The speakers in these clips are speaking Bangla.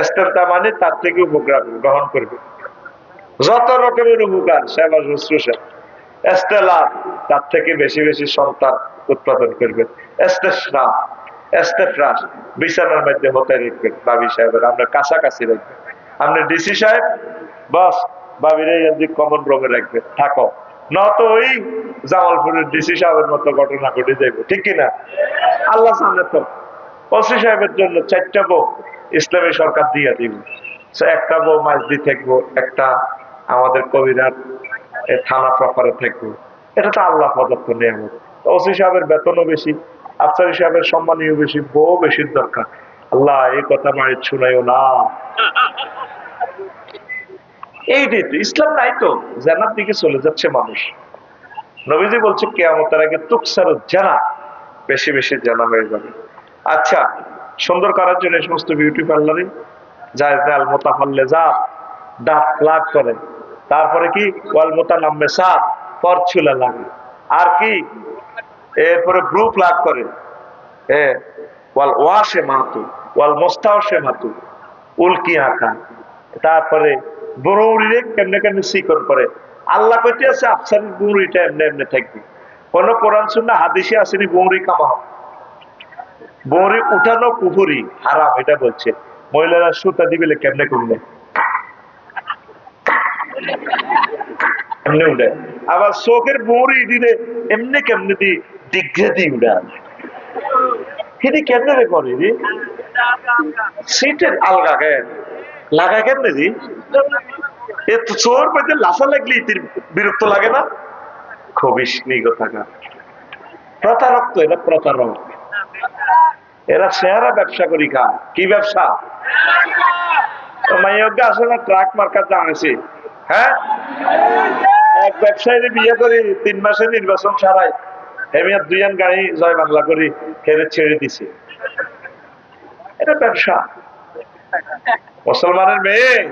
এস্তেমতা মানে তার থেকে উপকার গ্রহণ করবে। যত রকমের উপকার, সেবা শুশ্রূষা তার থেকে বেশি বেশি সন্তান উৎপাদন এস্তেফ্রাস বিছানার মধ্যে হতে বাবি সাহেবের আপনার কাছাকাছি আপনি ডিসি সাহেব, বস, বাবির কমন রুমে থাকো। নত ওই জামালপুরের ডিসি সাহেবের মতো ঘটনা ঘটে যাইব, ঠিক কিনা? আল্লাহ সামনে তো। ওসি সাহেবের জন্য চারটা বউ। ইসলামী সরকার দিয়ে দিব। একটা বউ মাঝদি থাকব, একটা আমাদের কবিরার থানা প্রপারে থাকব। এটা তো আল্লাহ প্রদত্ত নিয়ামত। ওসি সাহেবের বেতনও বেশি, আফসারি সাহেবের সম্মানীয় বেশি, বউ বেশি দরকার। আল্লাহ, এই কথা বাড়ির শুনাইও না। এইটাই তো ইসলাম নাই তো জানার দিকে চলে যাচ্ছে মানুষ। নবীজি বলছে, কেয়ামতের আগে তুকসার জানা বেশি বেশি জানা হয়ে যাবে। আচ্ছা সুন্দর করার জন্য সমস্ত বিউটি পার্লারে যায় মোতা পারলে যা দাঁত লাগ করে। তারপরে কি? ওয়াল মোতা নামবে সাপ পর ছুলা লাগে। আর কি? এরপরে গ্রুপ লাগ করে। ওয়াল ওয়াশে মাতু, ওয়াল মোস্তাওশে উল্কি আঁকা। তারপরে বরৌরিরে কেমনে কেমনে শিকর করে আল্লাহ কইতে আছে এমনি এমনি থাকবে। কোন কোরআন শুননা হাদিসে আসেনি বৌরি কামা বৌরি উঠানো কুহুরি, হারাম, এটা বলছে। মহিলারা সুতা দিবিলে কেমনে করলে এমনি উঠে আবার চোখের বৌরি দিলে এমনি কেমনে দি দিগ্ঘে দি উড়ে কিন্তু কেমনে রে করে রে? সিটের আলগা কেন লাগা কেমনে রে? এ তো চোর মধ্যে লাফা লাগলি তির বিরক্ত লাগে না? খুবই স্নিগ্ধ থাকা। প্রতারক তো এটা প্রতারক। এরা শেয়ারা ব্যবসা করি খা কি ব্যবসা? না ট্রাক মার্কার হ্যাঁ? এক ব্যবসায়ী বিয়ে করি, তিন মাসে নির্বাচন ছাড়াই। গাড়ি জয় বাংলা করি ছেড়ে এটা ব্যবসা। মুসলমানের মেয়ে,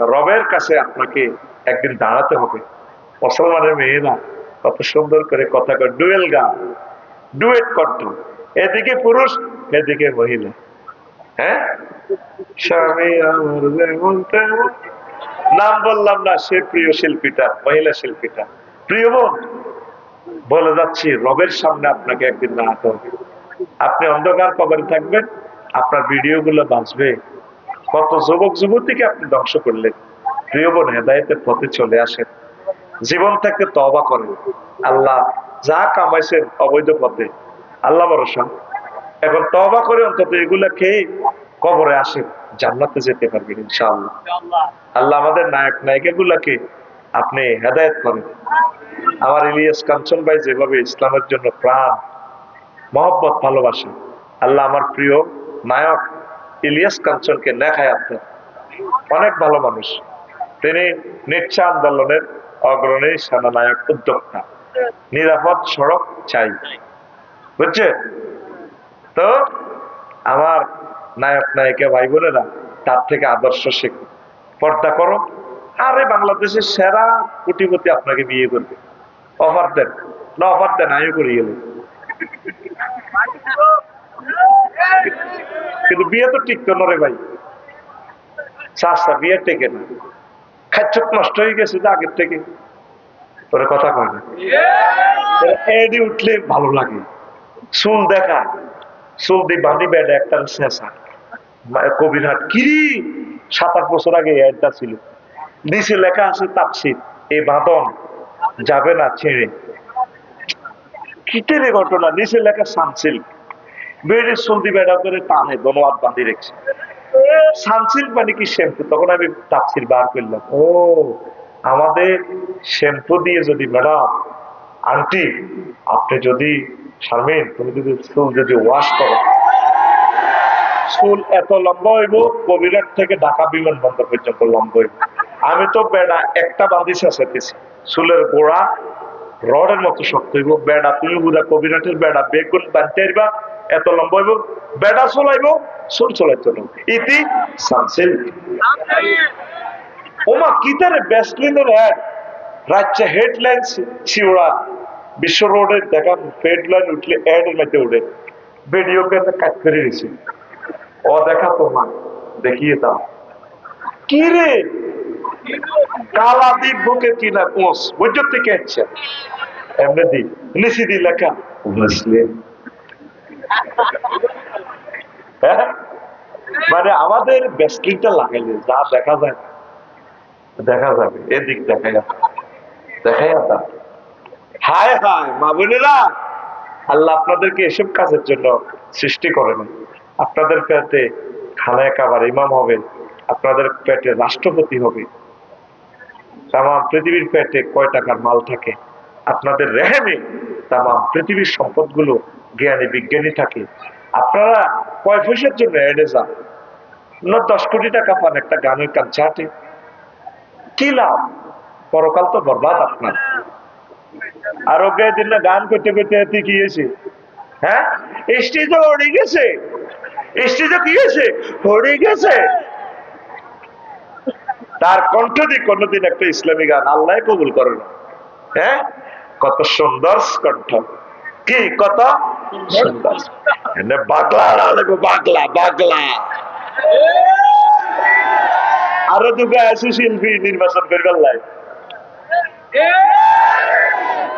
রবের কাছে আপনাকে একদিন দাঁড়াতে হবে। মুসলমানের মেয়েরা কত সুন্দর করে কথা কয়, ডুয়েল গান, ডুয়েট করত। এদিকে পুরুষ, এদিকে মহিলা। হ্যাঁ? স্বামী আমার যেমন তেমন। নাম বললাম না, সে প্রিয় শিল্পীটা, মহিলা শিল্পীটা। প্রিয় বোন, বলে যাচ্ছি, রবের সামনে আপনাকে একদিন দাঁড়াতে হবে আপনি অন্ধকার কবরে থাকবেন, আপনার ভিডিও গুলো বাঁচবে। কত যুবক যুবতীকে আপনি ধ্বংস করলেন। প্রিয় বোন হেদায়তের পথে চলে আসেন। জীবন থেকে তবা করেন। আল্লাহ যা কামাইছেন অবৈধ পথে আল্লাহ ভরসা। এখন তবা করে অন্তত এগুলা খেয়ে কবরে আসেন জান্নাতে যেতে পারবেন ইনশাআল্লাহ। আল্লাহ আমাদের নায়ক নায়িকা গুলাকে আপনি হেদায়ত করেন। আমার ইলিয়াস কাঞ্চন ভাই যেভাবে ইসলামের জন্য প্রাণ, মহব্বত ভালোবাসে, আল্লাহ আমার প্রিয় নায়ক ইলিয়াস কাঞ্চনকে নেখায় আপনার অনেক ভালো মানুষ। তিনি নিচ্ছা আন্দোলনের অগ্রণী সেনানায়ক উদ্যোক্তা। নিরাপদ সড়ক চাই। বুঝছে? তো আমার নায়ক নায়িকা ভাই বোনেরা তার থেকে আদর্শ শেখো। পর্দা করো। আরে বাংলাদেশের সেরা কোটিপতি আপনাকে বিয়ে করবে। অফার দেন। না অফার দেন আমিও করি গেলে কিন্তু বিয়ে তো টিকতো না রে ভাই। চাষা বিয়ে টেকে না। খাচ্ছক নষ্ট হয়ে গেছে তো আগের থেকে। তোরে কথা কয় না। এডি উঠলে ভালো লাগে। চুল দেখা, চুল দিয়ে বাঁধি বেড়ে একটা শেষা কবিরহাট কিরি সাত আট বছর আগে এটা ছিল। নিচে লেখা আছে তাপসির এই বাঁধন যাবে না ছেড়ে। কিটের ঘটনা, নিচে লেখা সানসিল্ক। বেড়ে সন্ধি বেড়া করে টানে, ধন্যবাদ বাঁধি রেখেছে। সানসিল্ক মানে কি? শ্যাম্পু। তখন আমি তাপসির বার করলাম। ও, আমাদের শ্যাম্পু দিয়ে যদি ম্যাডাম, আন্টি, আপনি যদি শারমিন, তুমি যদি চুল যদি ওয়াশ করো চুল এত লম্বা হইব, কবিরাট থেকে ঢাকা বিমানবন্দর পর্যন্ত লম্বা হইব। আমি তো বেড়া একটা বাঁধি শেষেছি চুলের গোড়া, রডের মতো শক্ত হইব, বেড়া তুমি বুড়া কবিরাটের বেড়া, বেগুন বাঁধতে পারবা এত লম্বা হইব, বেড়া চলাইব, চুল চলাইতে হবে ইতি সানসিল ওমা, কি তারে ব্যাসলিনের অ্যাড রাজ্যে হেডলাইন শিওড়া। বিশ্ব রোডে দেখা হেডলাইন উঠলে অ্যাড মধ্যে উঠে। ভিডিও কে কাজ করে দিয়েছে ও দেখা তো মা, দেখিয়ে দাও। কি রে? কালা দ্বীপ বুকে থেকে এমনি লেখা। হ্যাঁ? মানে আমাদের বেস্টলিংটা লাগাইলে যা দেখা যায় দেখা যাবে। এদিক দেখা যাবে দেখা যাবে হায় হায়, মা বোনেরা, আল্লাহ আপনাদেরকে এসব কাজের জন্য সৃষ্টি করেন। আপনাদের পেটে খানায় কাবার ইমাম হবেন, আপনাদের পেটে রাষ্ট্রপতি হবে। তামাম পৃথিবীর পেটে কয় টাকার মাল থাকে? আপনাদের রেহেমে তামাম পৃথিবীর সম্পদগুলো জ্ঞানী বিজ্ঞানী থাকে। আপনারা কয় পয়সার জন্য এডে যান? না দশ কোটি টাকা পান, একটা গানের কনসার্টে কি লাভ? পরকাল তো বরবাদ আপনার। আর ওকে না গান করতে করতে হয়েছে? হ্যাঁ? স্টেজে হরে গেছে। কি হয়েছে? হরে গেছে। তার কণ্ঠ দিয়ে কোনদিন একটা ইসলামী গান আল্লাহ কবুল করে না। হ্যাঁ? কত সুন্দর কণ্ঠ। কি কত? সুন্দর। বাগলা বাগলা বাগলা। আরও দুটো আছে শিল্পী নির্বাচন করবার লাই।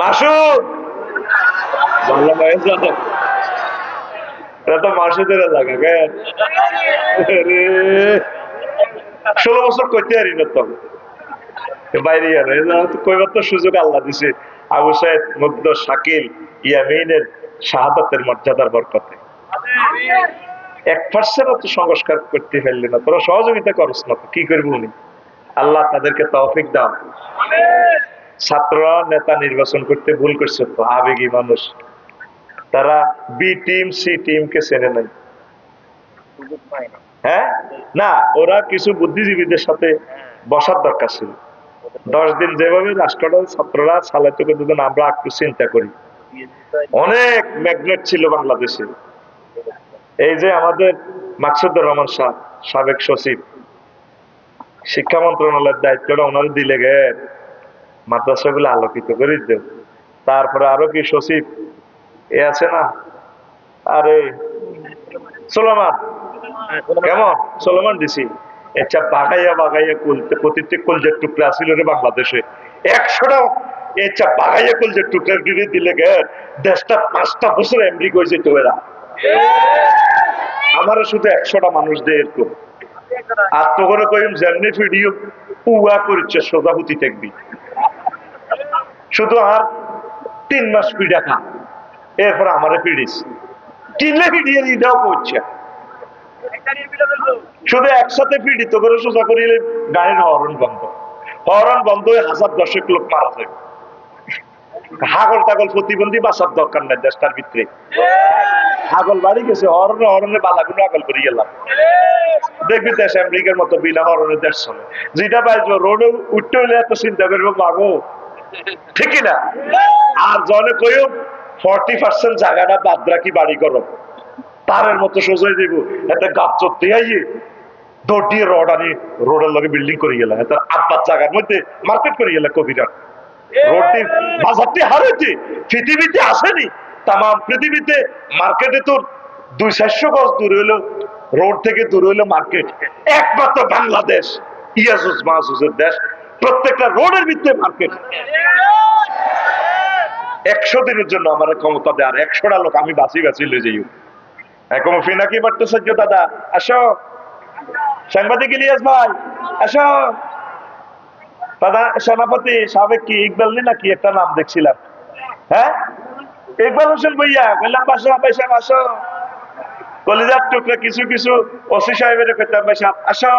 মাসুদ! হয়ে যাও এটা তো মাসুদের এলাকা কেন ষোলো বছর করতে পারি না তো। বাইরে কইবার তো সুযোগ আল্লাহ দিছে। আবু সাহেদ মুগ্ধ, শাকিল, ইয়ামিনের শাহাদাতের মর্যাদার বরকতে। এক পার্সেন্ট তো সংস্কার করতে ফেললি না, তোরা সহযোগিতা করস না কি করব উনি? আল্লাহ তাদেরকে তৌফিক দাও। ছাত্ররা নেতা নির্বাচন করতে ভুল করছে তো, আবেগী মানুষ। তারা বি টিম সি টিম কে চেনে নাই। হ্যাঁ? না, ওরা কিছু বুদ্ধিজীবীদের সাথে বসার দরকার ছিল। দশ দিন যেভাবে রাষ্ট্রটা ছাত্ররা চালাইতে করতে আমরা একটু চিন্তা করি। অনেক ম্যাগনেট ছিল বাংলাদেশে। এই যে আমাদের মাকসুদুর রহমান শাহ, সাবেক সচিব, শিক্ষা মন্ত্রণালয়ের দায়িত্বটা ওনারা দিলে গে মাদ্রাসাগুলো আলোকিত করে দেব তারপরে আরও কি সচিব? এ আছে না? আরে, সোলোমান। কেমন? সোলোমান দিছি। আচ্ছা বাগাইয়া বাগাইয়া কুলতে, প্রতিটি কলজের টুকরা ছিল রে বাংলাদেশে। একশোটা আচ্ছা বাগাইয়া কলজের টুকরা দিলে দিলে গে দেশটা পাঁচটা বছর এমডি করেছে তো এরা। আমারও শুধু একশোটা মানুষ দেয় এরকম। আর তো করে কইম, যেমনি ভিডিও পুয়া করছে সোজাহুতি থাকবি শুধু আর তিন মাস পিঠা খা এরপর আমারে পিড়িস। কিনলে পিড়িয়ে দিটাও করছে। শুধু একসাথে পীড়িত করে সোজা করিলে গাড়ির হরন বন্ধ। হরন বন্ধ হয়ে হাজার দশেক লোক মারা যায়। হাগল টাগল প্রতিবন্ধী বাসার দরকার নাই দেশটার ভিতরে। হাগল বাড়ি গেছে, হরনে হরনে বালাগুলো আগল করে গেলাম। দেখবি দেশ আমেরিকার মতো বিনা হরনের দেশ যেটা পাইছো, রোডে উঠতে হলে এত চিন্তা করব মাগো ঠিকই না? আর জনে কইও ফর্টি পার্সেন্ট জায়গাটা বাদ রাখি বাড়ি করো তারের মতো সোজাই দিব, এতে গাছ চড়তে আইয়ে দিয়ে রড আনি, রোডের লগে বিল্ডিং করে গেলাম। আব্বার জায়গার মধ্যে মার্কেট করে গেলাম কবিরা রোডটি বাজারটি হারাইছে, পৃথিবীতে আসেনি। তাম পৃথিবীতে মার্কেটে তোর দুই চারশো গজ দূর হইল, রোড থেকে দূর হইল মার্কেট একমাত্র বাংলাদেশ ইয়াসুস মাহসুসের দেশ। প্রত্যেকটা রোডের ভিতরে মার্কেট। একশো দিনের জন্য আমার ক্ষমতা দেয়, আর একশোটা লোক আমি বাঁচি বাঁচি লয়ে যাই এখন দাদা? আসো। সাংবাদিক ইলিয়াস ভাই, আসো। দাদা, সেনাপতি সাবেক কি ইকবাল নাকি? একটা নাম দেখছিলাম। হ্যাঁ? ইকবাল হোসেন ভাইয়া বললাম বাসো পয়সা আসো কলিজার টুকরা কিছু কিছু ওসি সাহেবের কইতাম পয়সা আসো।